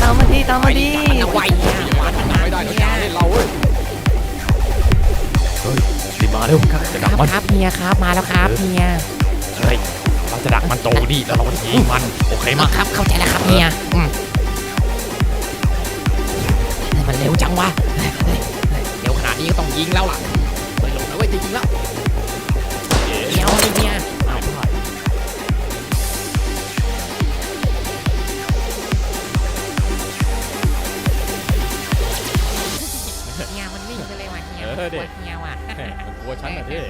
ตามมาดีตามมาดีไวเนี่ยหวานไม่ได้นะจ๊ะเล่นเราเว้ยเฮ้ยรีบมาเร็วจะดักมันครับเฮียครับมาแล้วครับเฮียเฮ้ยเราจะดักมันตรงนี้แล้วเราก็ยิงมันโอเคมั้ยครับเข้าใจแล้วครับเฮียอืมมันเร็วจังวะเร็วขนาดนี้ก็ต้องยิงแล้วล่ะไม่ลงนะเว้ยจะยิงแล้วเดี๋ยวเลยะเฮียกลัวเฮียว่ะแหมมันกลัวฉันนะเท่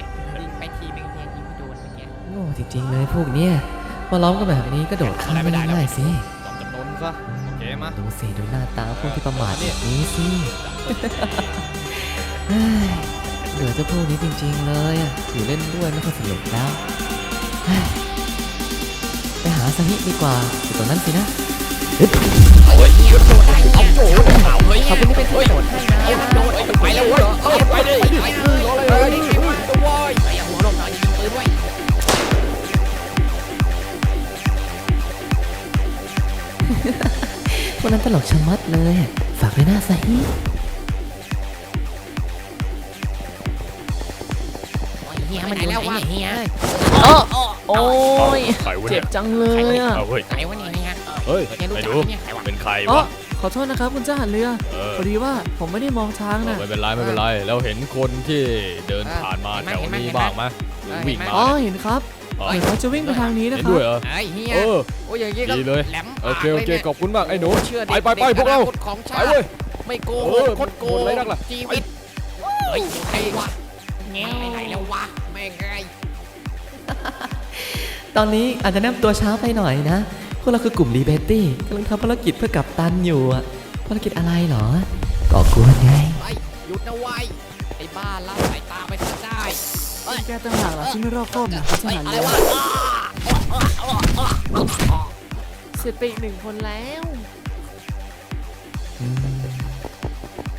ยิงไปทีนึงเฮียยิงไม่โดนเมื่อกี้โง่จริงๆเลยพวกเนี้ยมาล้อมกันแบบนี้ก็โดดข้ามไม่ได้สิ ยอมจำนนซะ โอเคมั้ยดูสิดูหน้าตาพวกที่ประมาทแบบนี้สิเฮ้ยเหลือเจ้าพวกนี้จริงๆเลยอะอยู่เล่นด้วยไม่ค่อยสนุกแล้วเฮ้ยไปหาสหิดีกว่าอยู่ตรงนั้นสินะ เฮ้ยเฮียโดนได้เอาโดนเอาเฮ้ยขอบคุณที่เป็นที่โดนให้นะเอาโดไปแล้วเว้ยเอาไปเลยไปเลยรอเลยเฮ้ยตัวอยไอ้หัวลงหน่อยยิงปืนไว้วกนั้นตลกชะมัดเลย ฝากไว้หน้าสหิเฮียมันแล้ววะเฮียโอ้ยใครวะเจ็เนี่ยบจังเลยอะ เอาเฮ้ยใครวะเนี่ย เฮียเฮ้ยแกรู้ไอ้จัดูกเนี่ยใครวะเป็นใครอ๋อวะ ขอโทษนะครับคุณเจ้าหันเรือเออ พอดีว่าผมไม่ได้มองทางน่ะไม่เป็นไรไม่เป็นไรเราเห็นคนที่เดินผ่านมาแถวนี้บ้างไหมหรือวิ่งมาอ๋อเนี่ยเห็นครับอ๋อเห็นเขาจะวิ่งไปทางนี้นะเห็นครัด้บวยเหรอ ไอ้เฮียเออ โอ้ยอย่างงี้ก็ดีเลย แหลมโอเคโอเคขอบคุณมากไอ้หนู เชื่อไปไปไปพวกเรา ของไปชาติเว้ย ไม่โกเอหอกคดโกบ่นงอะไรนักล่ะ ชีวิตเฮ้ยใครวะแง่ไหนแล้ววะแม่งไงตอนนี้อาจจะแนบตัวช้าไปหน่อยนะ พวกเราคือกลุ่มรีเบตตี้กำลังทำภารกิจเพื่อกับตันอยู่อะภารกิจอะไรเหรอก่อกวนไงไอ้หยุดนะไว้ยไอ้บ้าละสายตาไปทางได้เฮ้ยแกต่างหากล่ะที่ไม่รอบคอบนะคุณเจ้าเฮ้ยหันอะไรเรือวะอ้าเสร็จไปอีกหนึ่งคนแล้ว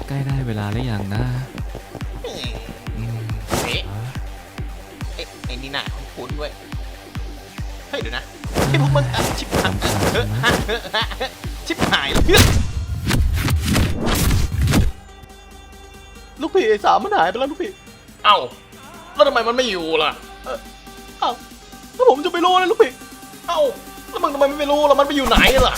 ใกล้ได้เวลาหรือยังนะเอ๊ะไอ้ไอ้นี่น่าคุ้นๆเว้ยเฮ้ยเดี๋ยวนะ ไอ้พวกมึงอะชิบหายรำคาญใช่ไหมชิบหายเลยเพื่อนลูกพี่ไอ้สามมันหายไปแล้วลูกพี่เอ้าแล้วทำไมมันไม่อยู่ล่ะ เออเอ้าแล้วผมจะไปรู้เลยลูกพี่เอ้าแล้วมึงทำไมไม่รู้ล่ะมันไปอยู่ไหนล่ะ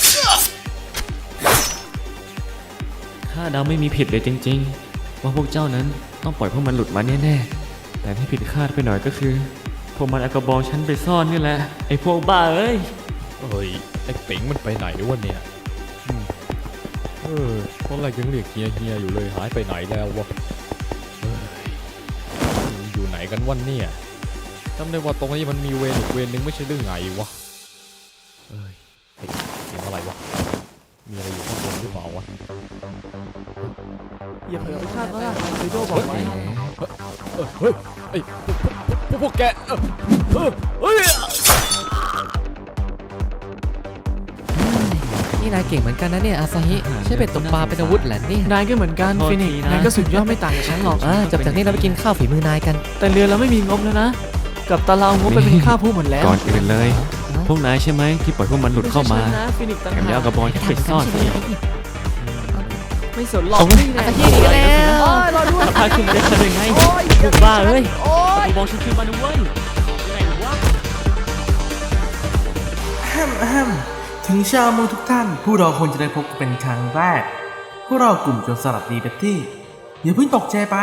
ข้าเดาไม่มีผิดเลยจริง ๆ ว่าพวกเจ้านั้นต้องปล่อยพวกมันหลุดมาแน่ๆแต่ที่ผิดคาดไปหน่อยก็คือ พวกมันเอากระบองฉันไปซ่อนนี่แหละ ไอ้พวกบ้าเอ้ยเฮ้ยไอ้เป๋งมันไปไหนวะเนี่ยอืมเออตอนแรกยังเรียกเฮียเฮียอยู่เลยหายไปไหนแล้ววะเฮ้ยอยู่ไหนกันวันเนี่ยจำได้ว่าตรงนี้มันมีเวรอีกเวรหนึ่งไม่ใช่เรื่องไงวะเอ้ยเฮ้ยเสียงอะไรวะมีอะไรอยู่ข้างบนหรือเปล่าวะอย่าเผลอไปคาดว่าลิโดบอกไว้เออเฮ้ยไอ้พ วกพวกแกเออเออเฮ้ยนี่นายเก่งเหมือนกันนะเนี่ยอาซาฮิใช้เป็ดตกปลาเป็นอาวุธแหละเนี่ยนายก็เหมือนกันโทษฟินิกทีนะ นายก็สุดยอดไม่ต่างจากฉันหรอกอ่าจับจากนี้เราไปกินข้าวฝีมือนายกันแต่เรือเราไม่มีงบแล้วนะ กับตาเรางบไปเป็นค่าผู้หมดแล้วก่อนอื่นเลย พวกนายใช่ไหมที่ปล่อยพวกมันหลุดเข้ามาไใช่ฉันนะฟินิกซ์ต่างแถมหายังเอากระบองฉันไปซ่อนอีก ไม่สนหรอกโอ้ยนี่แหละอาซาฮิดีกันแล้วโอ้ยรอด้วยพาขึ้นมาได้ทันยังไงโอ้ยพวกบ้าเอ้ยโอ้เอายกระบองฉันขึ้นมาด้วยยังไงวะแฮมแฮมถึงชาวเมืองทุกท่าน ผู้เราคงจะได้พบกันเป็นครั้งแรกพวกเรากลุ่มโจรสลัดดีเบตตี้อย่าเพิ่งตกใจไป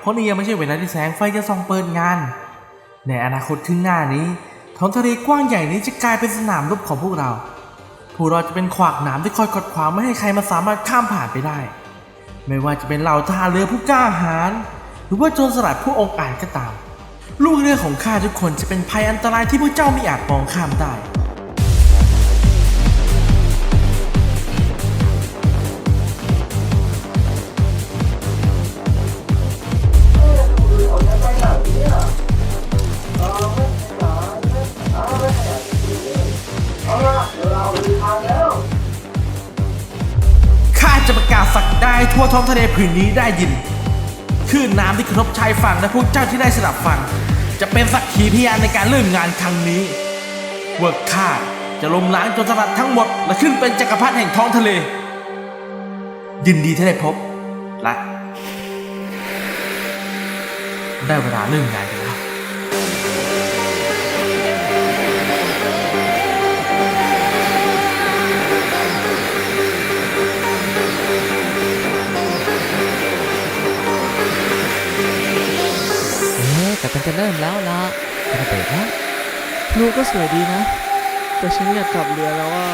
เพราะนี่ยังไม่ใช่เวลาที่แสงไฟจะส่องเปิดงาน ในอนาคตข้างหน้านี้ท้องทะเลกว้างใหญ่นี้จะกลายเป็นสนามรบของพวกเราพวกเราจะเป็นขวากหนามที่คอยกดขวางไม่ให้ใครมาสามารถข้ามผ่านไปได้ ไม่ว่าจะเป็นเหล่าทหารเรือผู้กล้าหาญหรือว่าโจรสลัดผู้องอาจก็ตาม ลูกเรือของข้าทุกคนจะเป็นภัยอันตรายที่พวกเจ้าไม่อาจมองข้ามได้ ท้องทะเลผืนนี้ได้ยินคลื่นน้ำที่กระทบชายฝั่งและพวกเจ้าที่ได้สลับฝั่ง จะเป็นสักขีพยานในการเริ่มงานครั้งนี้ เวิร์กข้าจะล้มล้างโจรสลัดทั้งหมด และขึ้นเป็นจักรพรรดิแห่งท้องทะเล ยินดีที่ได้พบและได้เวลาเริ่มงานกันแล้ว จะเริ่มแล้วละจะระเบิดแล้วพลูก็สวยดีนะ แต่ฉันอยากกลับเรือแล้วว่า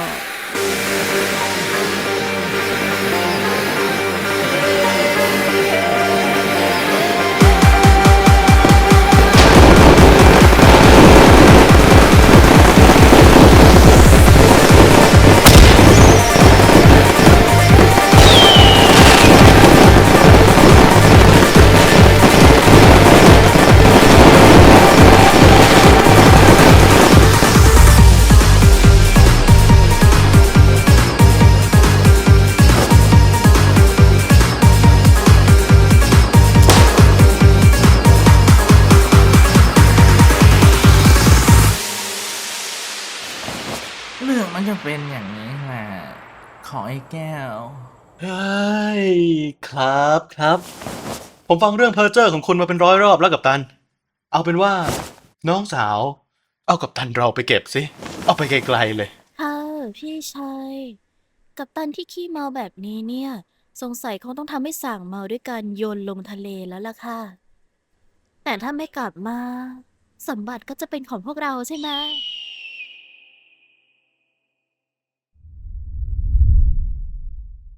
จะเป็นอย่างนี้แหละ ขอไอ้แก้ว เฮ้ยครับครับ ผมฟังเรื่องเพอร์เจอร์ของคุณมาเป็นร้อยรอบแล้วกับตัน เอาเป็นว่า น้องสาว เอากับตันเราไปเก็บสิเอาไปไกลๆเลยค่ะพี่ชายกับตันที่ขี้เมาแบบนี้เนี่ย สงสัยคงต้องทำให้สั่งเมาด้วยการโยนลงทะเลแล้วล่ะค่ะ แต่ถ้าไม่กลับมา สมบัติก็จะเป็นของพวกเราใช่ไหม